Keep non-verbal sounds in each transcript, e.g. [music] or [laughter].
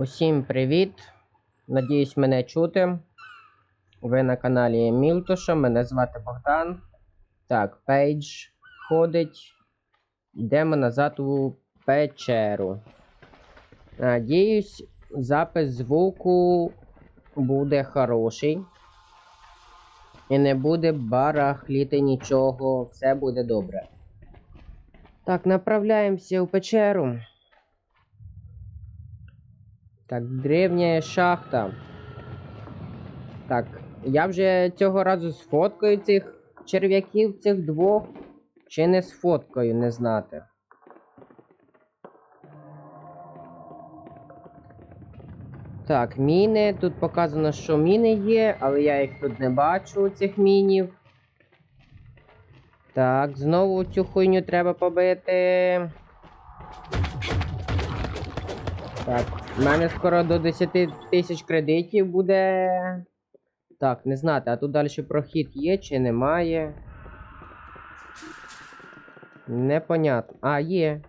Усім привіт! Надіюсь, мене чути. Ви на каналі Мілтоша, мене звати Богдан. Так, пейдж ходить. Йдемо назад у печеру. Надіюсь, запис звуку буде хороший. І не буде барахліти нічого, все буде добре. Так, направляємося у печеру. Так, древня шахта. Так, я вже цього разу сфоткаю цих черв'яків цих двох. Чи не сфоткаю, не знати. Так, міни. Тут показано, що міни є, але я їх тут не бачу, цих мінів. Так, знову цю хуйню треба побити. Так, в мене скоро до 10 тисяч кредитів буде. Так, не знати, а тут далі прохід є чи немає. Непонятно. А, є.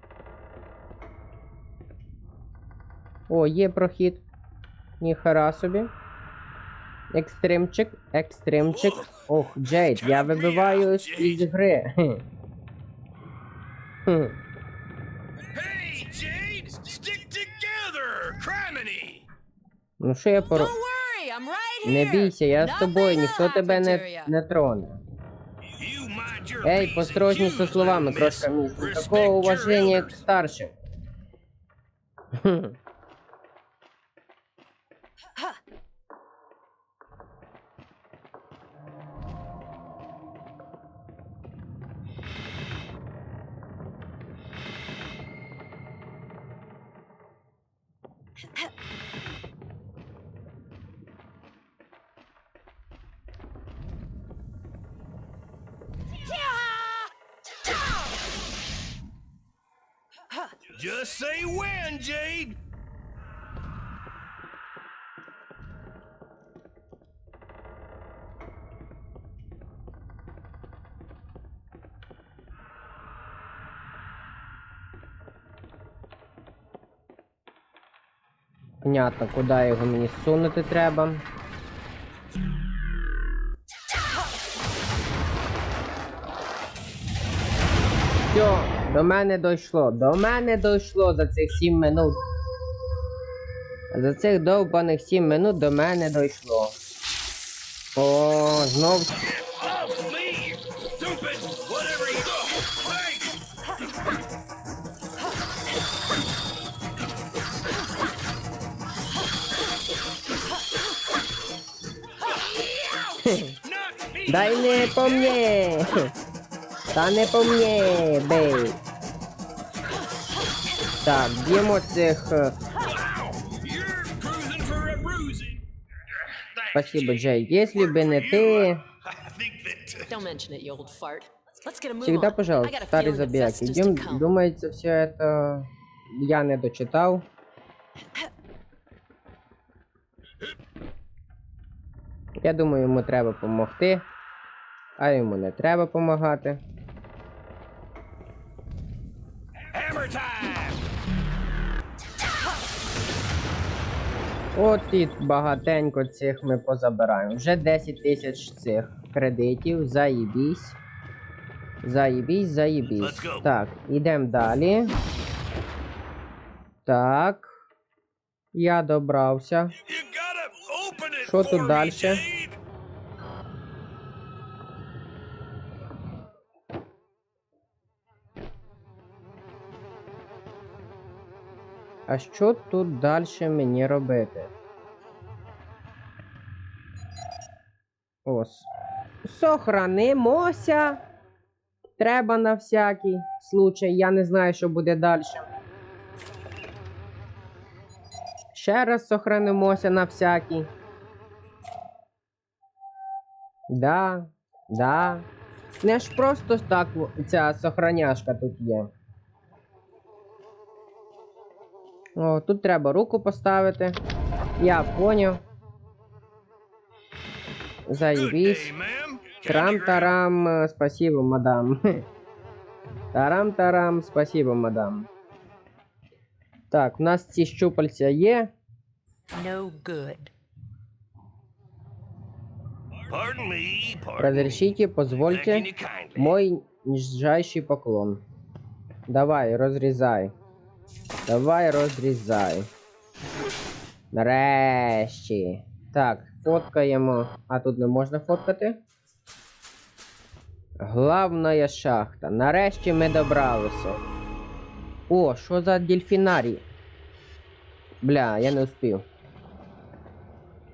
О, є прохід. Ніхера собі. Екстримчик, екстримчик. Ох, Джейд, я вибиваю із гри. Ну що я пор... Worry, right. Не бійся, я з тобою, ніхто тебе не, не троне. You mind Ей, P's со словами, крошка miss. Такого уважения к старшим. Just say when, Jade! Понятно, куди його мені сунути треба. Все, до мене дійшло. До мене дійшло за цих 7 минут. За цих довбаних 7 минут до мене дійшло. О, знов. Дай не по мне! Та не по мне, бей! Так, б'ємо цих. е, Wow! You're cruising for a bruising. Thanks, Спасибо, Jade. Джей. Если бы не You, ты. uh, I think that... Don't mention it, you old fart. Let's get a move Всегда, on. I пожалуйста, got a старый feeling that забияк. Festus to Идем, come. думается, все это я не дочитав. Я думаю, йому треба допомогти. А йому не треба допомагати. От і багатенько цих ми позабираємо. Вже 10 тисяч цих кредитів. Заїбісь. Заїбісь, заїбісь. Так, ідемо далі. Так. Я добрався. Що тут me, А що тут далі мені робити? Ось. Сохранимося. Треба на всякий случай. Я не знаю, що буде далі. Ще раз сохранимося на всякий. Да, да. Не ж просто так ця сохраняшка тут є. О, тут треба руку поставити. Я поняв. Заебись. Трам-тарам, э, спасибо, мадам. [laughs] Тарам-тарам, спасибо, мадам. Так, у нас ці щупальця є. No good. Pardon me, pardon me. Разрешите, позвольте. Мой нижайший поклон. Давай, розрізай. Давай, розрізай. Нарешті. Так, фоткаємо. А тут не можна фоткати. Главная шахта. Нарешті ми добралися. О, що за дельфінарій? Бля, я не успів.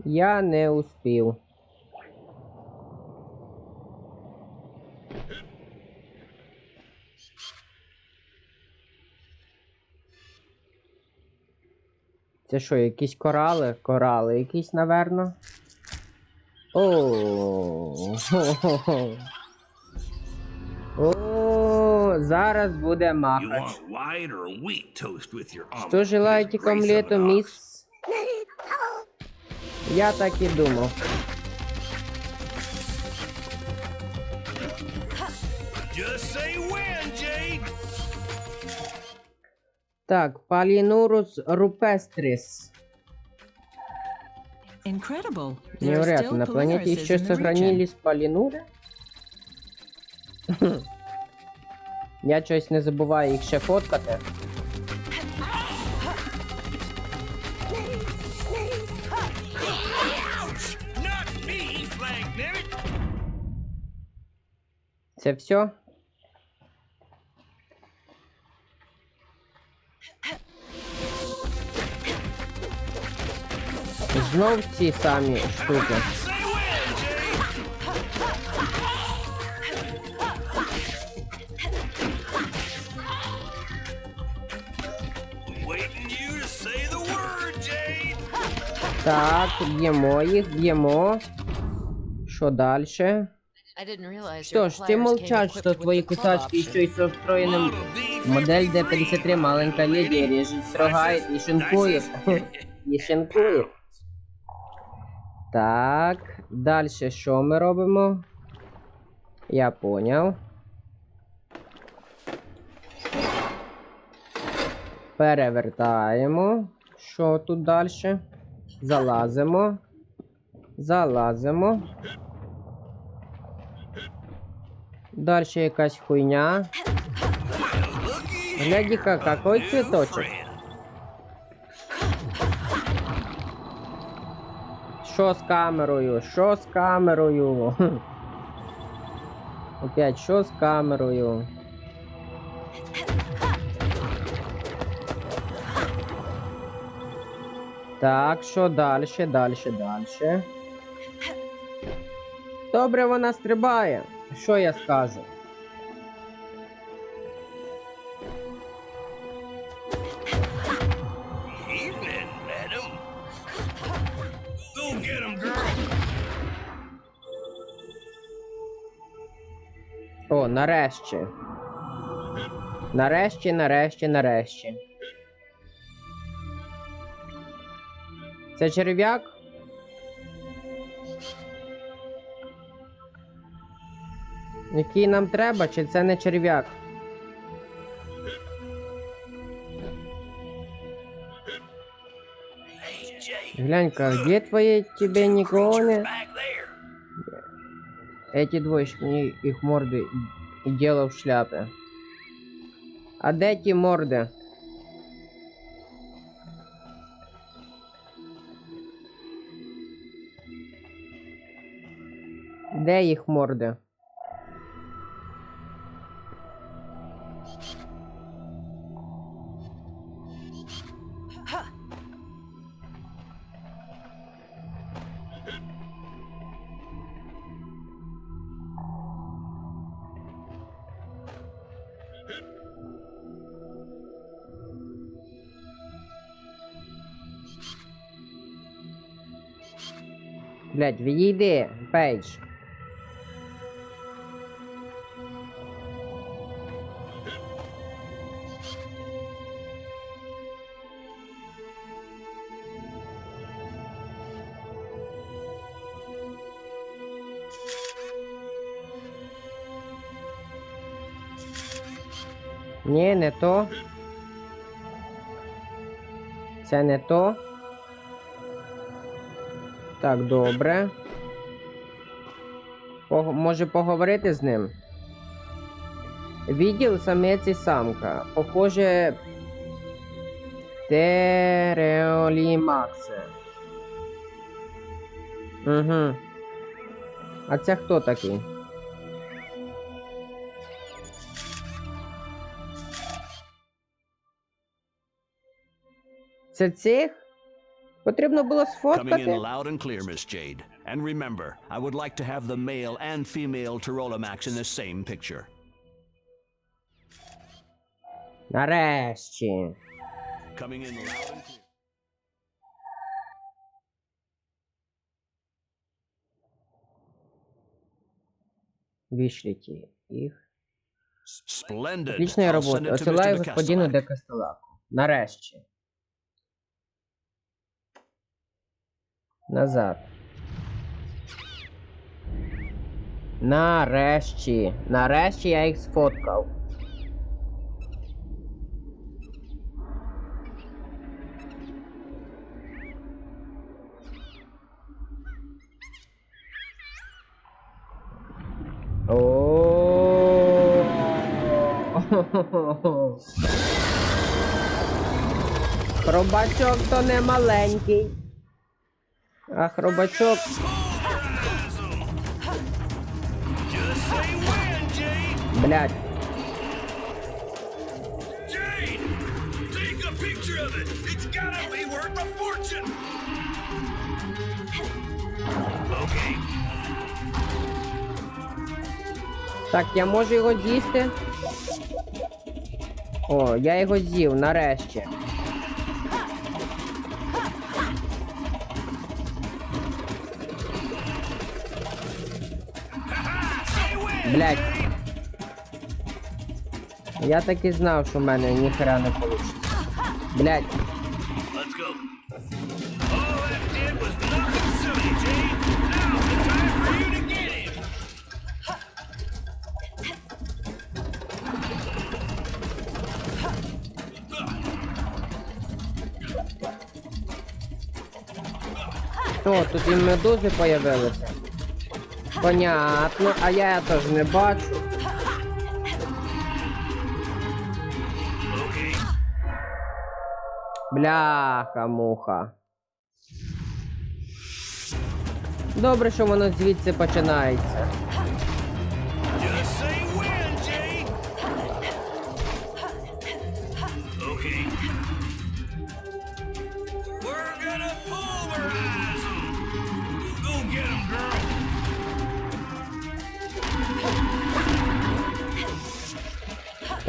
Я не успів. Це що, якісь корали? Корали якісь, наверно. О, хо-хо-хо. О, зараз буде махач. want white омлету, міс? Я так і omelet? Так, Палінурус рупестрис. Incredible. Невероятно, на планете еще сохранились полінури? [laughs] Я щось не забуваю їх ще фоткати. Це все? Знов ці самі штуки. Так, б'ємо їх, б'ємо. Що далі? Що ж, ти мовчать, що твої кусачки ще й D53, Модель Д-53 маленька леді ріже, строгає і шинкує. [laughs] І шинкує. Так, далі що ми робимо? Я поняв. Перевертаємо. Що тут далі? Залазимо. Залазимо. Далі якась хуйня. Гляди-ка, какой цветочек. Що з камерою? Що з камерою? [laughs] Опять що з камерою? Так, що далі, далі, далі. Добре вона стрибає. Що я скажу? О, нарешті. Нарешті, нарешті, нарешті. Це черв'як? Який нам треба, чи це не черв'як? Глянь-ка, где твои тебе не? Back there. Эти двоечки, мне их морды и дело в шляпе. А де ті морди? Де їх морди? Блять, відійди, Пейдж. Ні, не то. Це не то. Так, добре. Пог- може поговорити з ним? Відділ самець і самка. Похоже. Тереолімаксе. Угу. А це хто такий? Це цих? Потрібно було Coming in сфоткати. loud and clear, Miss Jade. And remember, I would like to have the male and female Tyrolamax in the same picture. Нарешті. Coming in loud and clear. Вишлите їх. Splendid. Отличної I'll send роботи. it to Осилаю Mr. господину де Кастелаку. Нарешті. Назад. Нарешті. Нарешті я їх сфоткав. О. Хробачок то не маленький. А хробачок. Just say when, Jade. Блядь. Jade, take a picture of it. It's gotta be worth a fortune. Okay. Так, я можу його з'їсти. О, я його з'їв, нарешті. Блядь. Я так і знав, що в мене ніхера не вийде. Him. О, тут і медузи появилися. Понятно, а я теж не бачу. Бляха, муха. Добре, що воно звідси починається.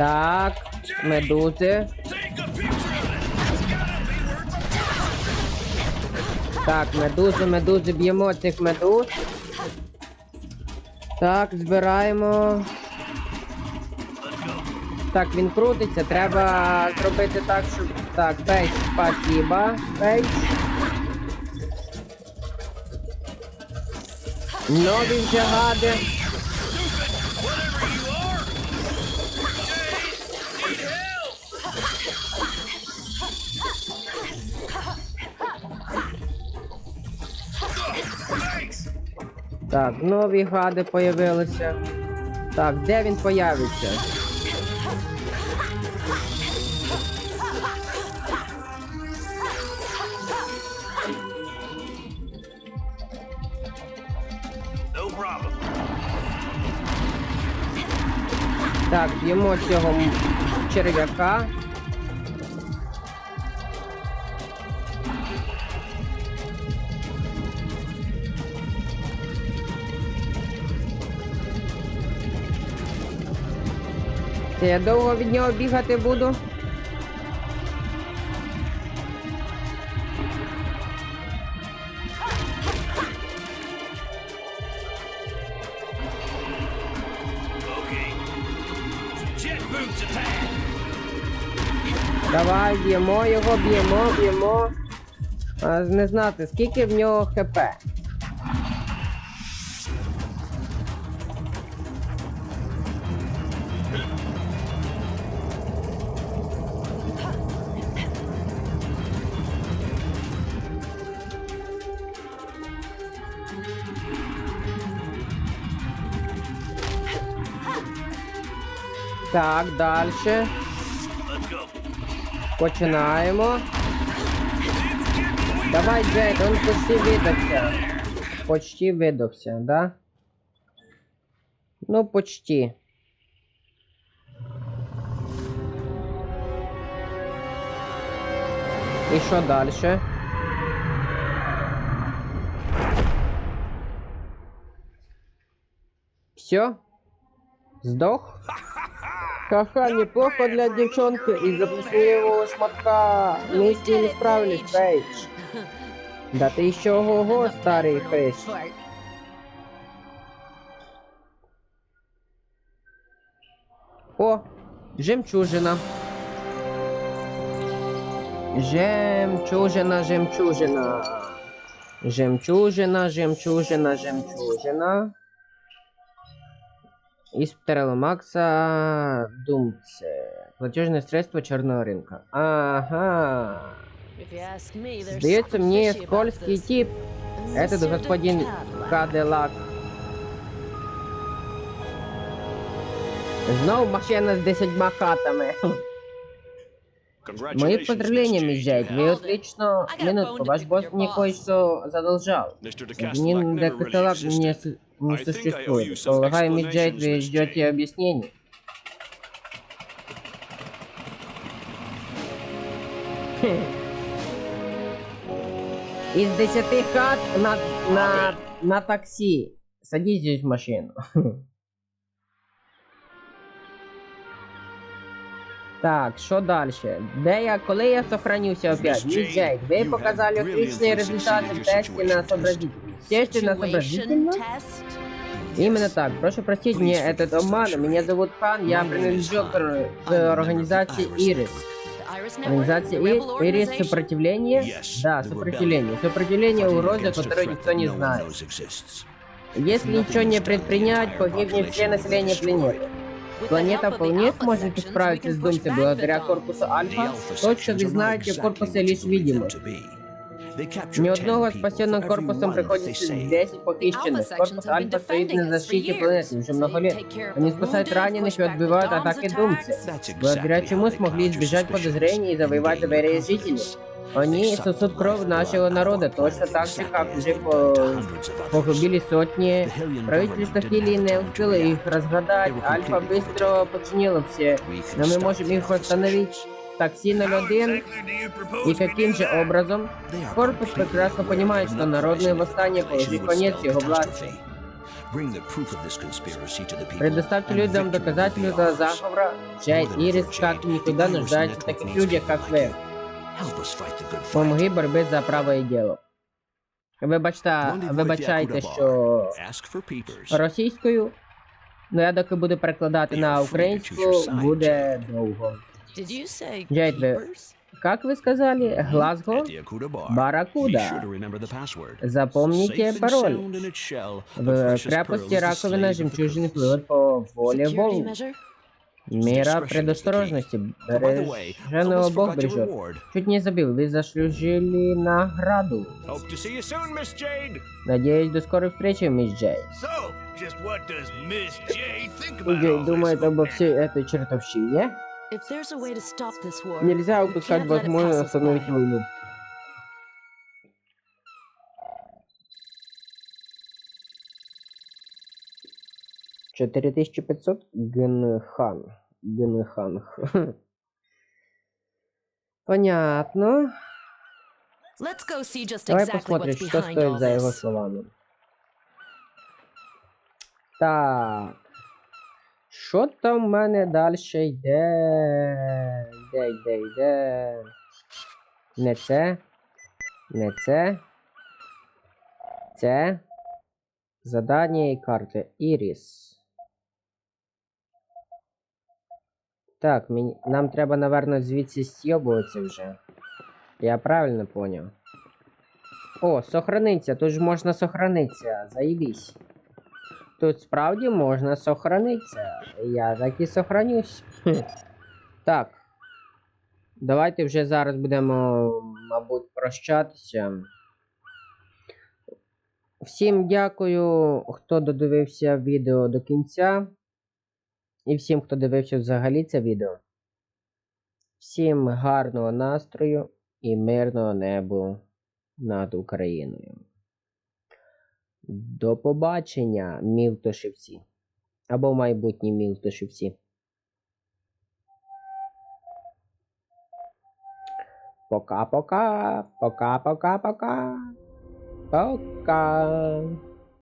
A fortune. Так, медузи, медузи, б'ємо цих медуз. Так, збираємо. Так, він крутиться, треба зробити так, щоб. Так, пейдж, спасіба. Пейдж. Нові гади. Так, нові гади появилися. Так, де він появиться? Так, б'ємо цього черв'яка. Це я довго від нього бігати буду. Давай, б'ємо його, б'ємо, б'ємо. Не знати, скільки в нього хп. Так, далі. Починаємо. Давай, Джейд, он почти видався. Почти видався, да? Ну, почти. І що далі? Все? Сдох? Ха-ха, неплохо для девчонки из-за плесневого шматка. Мы с ней не справились, Пейдж. Да ты еще ого-го, старый Фейдж. Fart. О, жемчужина. Жемчужина, жемчужина. Жемчужина, жемчужина, жемчужина. из Макса Думце. Платежное средство черного рынка. Ага. Сдается мне скользкий тип. Это господин Каделак. Знов машина с десятьма хатами. Мои поздравления, Мизяйк, вы отлично... Минутку, ваш босс мне кое-что задолжал. Господин Каделак мне не, existed. с- не I think I owe you существует. some Полагаю, мисс Джейд, explanations, вы Miss ждете Jade. объяснений. Из 10 хат на, на, на такси. Садитесь в машину. Так, що далі? Де я, коли я сохранюся опять? Miss Мисс Jade, Джейд, ви you показали have отличные brilliantly результаты succeeded в your тесте на situation Естественно, сообразительно. Именно так. Прошу простить мне этот обман. Меня зовут Хан, я принадлежу к, э, организации Ирис. Организация Ирис сопротивление? Да, сопротивление. Сопротивление угрозе, которую никто не знает. Если ничего не предпринять, погибнет все население планеты. Планета вполне сможет справиться с Думцем благодаря корпусу Альфа. То, что вы знаете, в корпусе лишь видимо. them видимы. to be. They captured Ни 10 одного people спасенным for every корпусом one that they приходится saved. 10 похищенных. sections Корпус have been Альфа стоит defending на us for защите years. планеты уже So много they лет. take care of Они the спасают wounded, раненых и push back the отбивают Dawn's атаки attacks. Думцы. That's Благодаря exactly чему how they смогли cloud your избежать suspicions подозрений и and завоевать gain your доверие жителей. confidence. Они They suck сосут the кровь life нашего blood народа, out of точно planet так же, exactly как as уже they've done to по... hundreds of others. погубили сотни. The Hellion Правительство government didn't Хилии have не time to успело их react. разгадать. They were Альфа completely быстро overtaken. починила все. We can Но мы stop можем the их Alpha восстановить. Такси How 01. exactly do you propose И каким же образом? Корпус прекрасно понимает, что народное the восстание population положит конец его власти. Предоставьте людям доказательства заговора. Than Ирис как никуда нуждается в таких людях, как like ви. Помоги боротьби за праве діло. Вибачте, Rendezvous вибачайте, що російською, ну я доки буду перекладати на українську, буде довго. Did you как вы сказали, Глазго, Баракуда. Запомните пароль. В крепости раковина жемчужины плывет по воле волн. Мера предосторожности. Береженого Бог бережет. Чуть не забил, вы заслужили награду. Надеюсь, до скорой встречи, мисс Джейд. So, Джейд думает обо всей этой чертовщине? Нельзя упускать возможность остановить войну. Четыре тысячи пятьсот генхан. Генхан. [laughs] Понятно. Давай посмотрим, что стоит за его словами. Так. Що там в мене далі йде? Йде, йде, йде. Не це. Не це. Це. Задання і карти. Іріс. Так, мені... нам треба, напевно, звідси стьобуватися вже. Я правильно понял. О, сохраниться, тут ж можна сохраниться, заїбісь. Тут справді можна сохраниться. Я так і сохранюсь. [laughs] Так. Давайте вже зараз будемо, мабуть, прощатися. Всім дякую, хто додивився відео до кінця. І всім, хто дивився взагалі це відео. Всім гарного настрою і мирного неба над Україною. До побачення, мілтошівці. Або майбутні мілтошівці. Пока-пока. Пока-пока-пока. Пока.